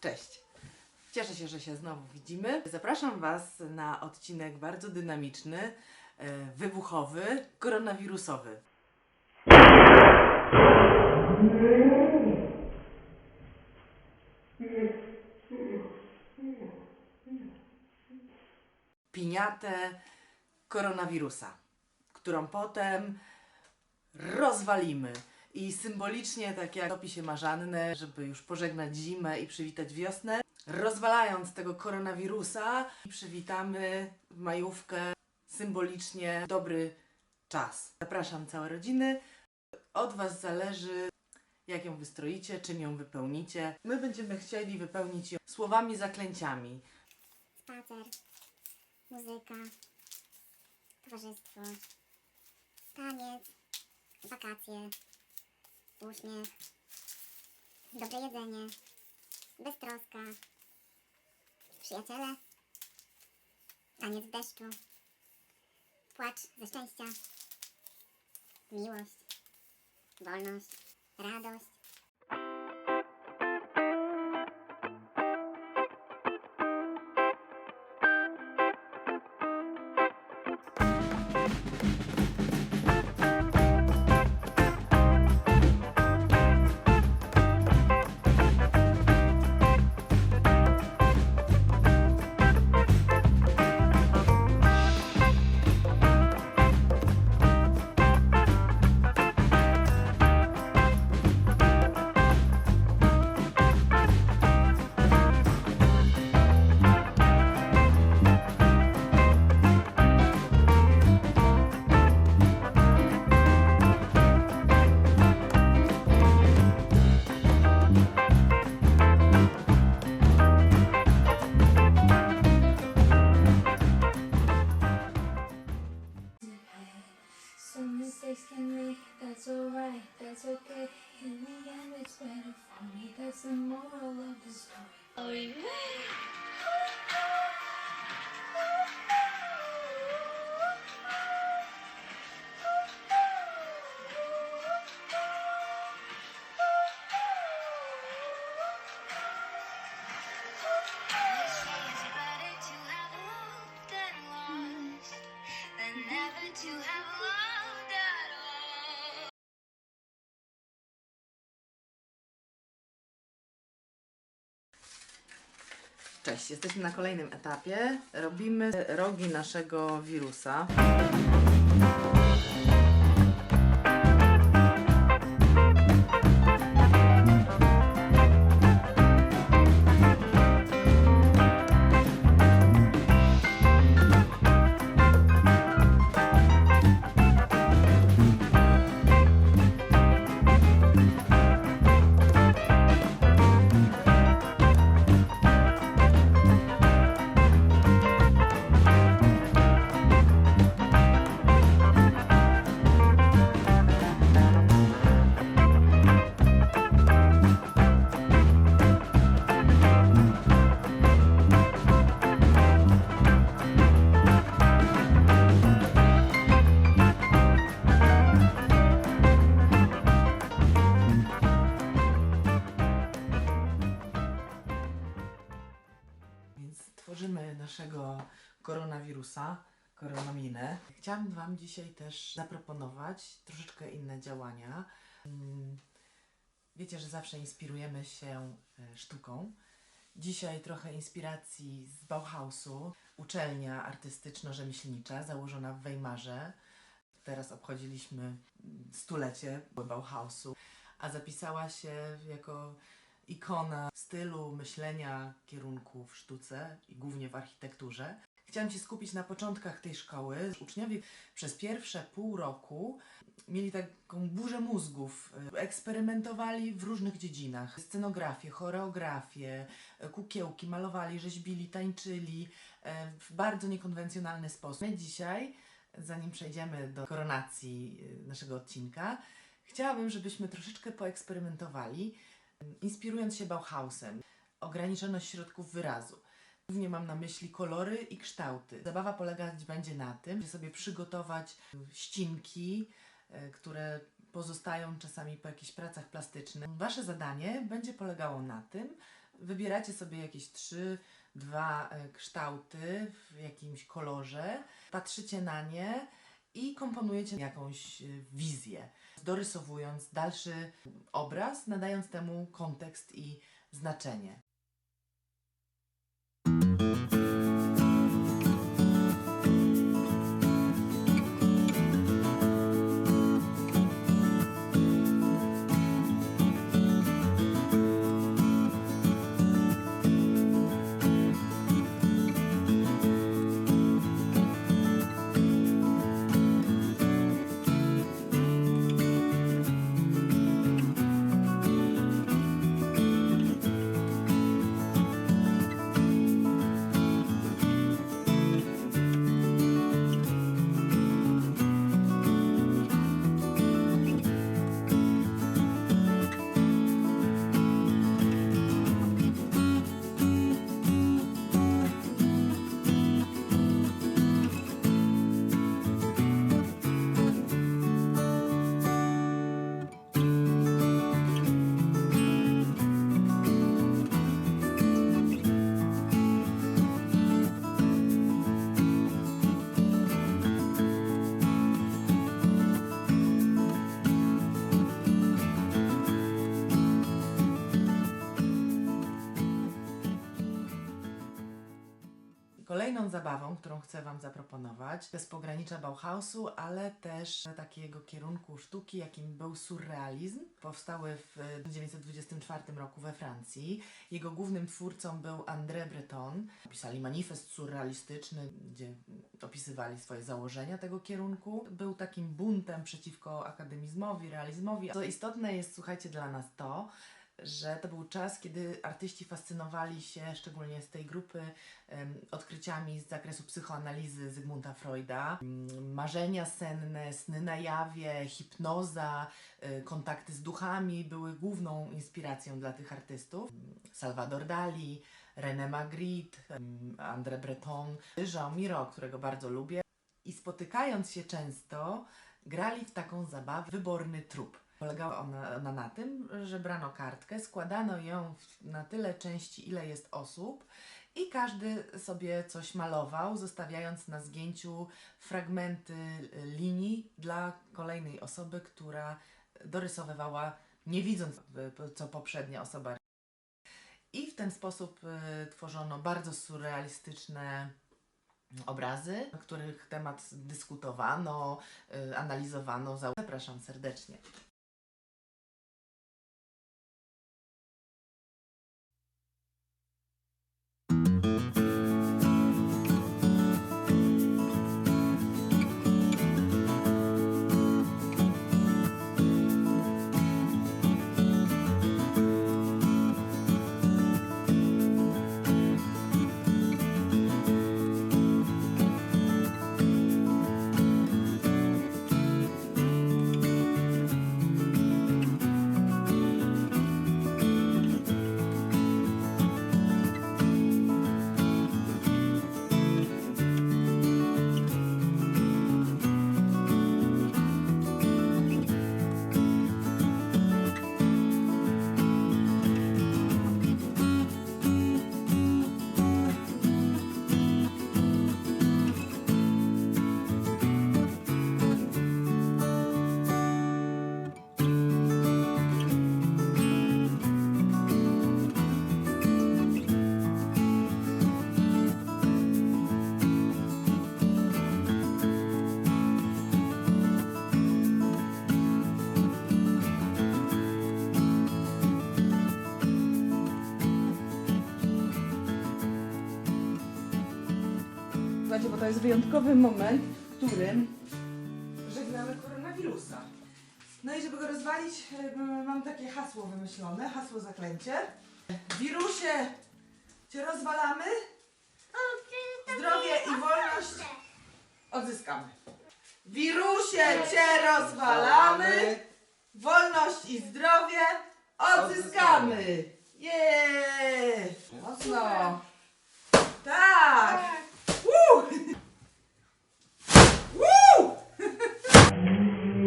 Cześć. Cieszę się, że się znowu widzimy. Zapraszam Was na odcinek bardzo dynamiczny, e, wybuchowy, koronawirusowy. Piniatę koronawirusa, którą potem rozwalimy. I symbolicznie, tak jak topi się marzannę, żeby już pożegnać zimę i przywitać wiosnę, rozwalając tego koronawirusa, przywitamy w majówkę symbolicznie dobry czas. Zapraszam całe rodziny. Od Was zależy, jak ją wystroicie, czym ją wypełnicie. My będziemy chcieli wypełnić ją słowami, zaklęciami. spacer, muzyka, towarzystwo, taniec, wakacje, uśmiech, dobre jedzenie, beztroska, przyjaciele, taniec w deszczu, płacz ze szczęścia, miłość, wolność, radość. Cześć, jesteśmy na kolejnym etapie. Robimy rogi naszego wirusa. Koronaminę. Chciałam Wam dzisiaj też zaproponować troszeczkę inne działania. Mm, Wiecie, że zawsze inspirujemy się e, sztuką. Dzisiaj trochę inspiracji z Bauhausu, uczelnia artystyczno-rzemieślnicza założona w Weimarze. Teraz obchodziliśmy mm, stulecie Bauhausu, a zapisała się jako ikona stylu myślenia kierunku w sztuce i głównie w architekturze. Chciałam się skupić na początkach tej szkoły. Uczniowie przez pierwsze pół roku mieli taką burzę mózgów. Eksperymentowali w różnych dziedzinach. Scenografię, choreografię, kukiełki, malowali, rzeźbili, tańczyli e, w bardzo niekonwencjonalny sposób. My dzisiaj, zanim przejdziemy do koronacji e, naszego odcinka, chciałabym, żebyśmy troszeczkę poeksperymentowali inspirując się Bauhausem, ograniczoność środków wyrazu. Głównie mam na myśli kolory i kształty. Zabawa polegać będzie na tym, że sobie przygotować ścinki, e, które pozostają czasami po jakichś pracach plastycznych. Wasze zadanie będzie polegało na tym, wybieracie sobie jakieś trzy, dwa e, kształty w jakimś kolorze, patrzycie na nie i komponujecie jakąś e, wizję, dorysowując dalszy obraz, nadając temu kontekst i znaczenie. Zabawą, którą chcę Wam zaproponować, to jest pogranicza Bauhausu, ale też takiego kierunku sztuki, jakim był surrealizm. Powstały w 1924 roku we Francji. Jego głównym twórcą był André Breton. Pisali manifest surrealistyczny, gdzie opisywali swoje założenia tego kierunku. Był takim buntem przeciwko akademizmowi, realizmowi. Co istotne jest, słuchajcie, dla nas to, że to był czas, kiedy artyści fascynowali się, szczególnie z tej grupy, odkryciami z zakresu psychoanalizy Zygmunta Freuda. Mm, Marzenia senne, sny na jawie, hipnoza, y, kontakty z duchami były główną inspiracją dla tych artystów. Mm, Salvador Dali, René Magritte, André Breton, Jean Miro, którego bardzo lubię. I spotykając się często, grali w taką zabawę wyborny trup. Polegała ona, ona na tym, że brano kartkę, składano ją na tyle części, ile jest osób, i każdy sobie coś malował, zostawiając na zgięciu fragmenty y, linii dla kolejnej osoby, która dorysowywała, nie widząc, y, co poprzednia osoba. I w ten sposób y, tworzono bardzo surrealistyczne obrazy, na których temat dyskutowano, analizowano. Za- Zapraszam serdecznie. To jest wyjątkowy moment, w którym żegnamy koronawirusa. No i żeby go rozwalić, e, mam takie hasło wymyślone, hasło zaklęcie. Wirusie, cię rozwalamy, zdrowie i wolność odzyskamy. Wirusie, cię rozwalamy, wolność i zdrowie odzyskamy. Jeee! Mocno! Tak! Woo! Woo! Zobacz, co tu jest!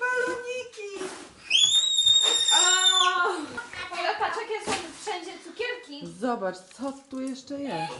Baloniki! Patrz jakie są wszędzie cukierki. Zobacz, co tu jeszcze jest.